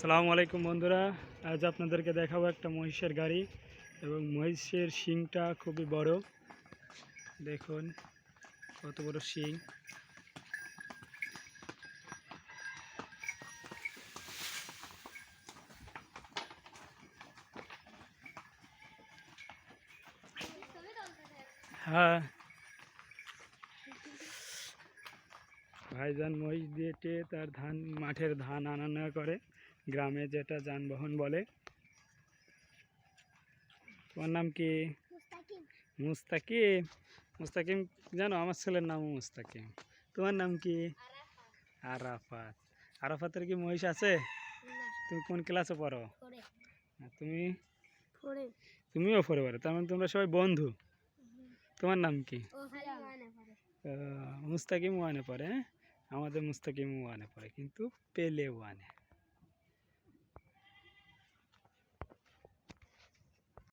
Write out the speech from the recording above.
সালামু আলাইকুম বন্ধুরা। আজ আপনাদেরকে দেখাবো একটা মহিষের গাড়ি এবং মহিষের শিংটা খুবই বড়। দেখুন, কত বড় শিং। হ্যাঁ। ভাইজান মহিষ দিয়ে তার ধান, মাঠের ধান আনা নেওয়া করে। গ্রামে যেটা যানবাহন বলে। তোমার নাম কি? মুস্তাকিম। মুস্তাকিম। জানো আমার ছেলের নামও মুস্তাকিম। তোমার নাম কি? আরাফাত। আরাফাতের কি মহিষ আছে? তুমি কোন ক্লাসে পড়ো? তুমি? তুমিও পড়ে পারো তার মানে তোমরা সবাই বন্ধু। তোমার নাম কি? মুস্তাকিম ওয়ানে পড়ে হ্যাঁ? আমাদের মুস্তাকিম ওয়ানে পড়ে কিন্তু পেলে ওয়ানে।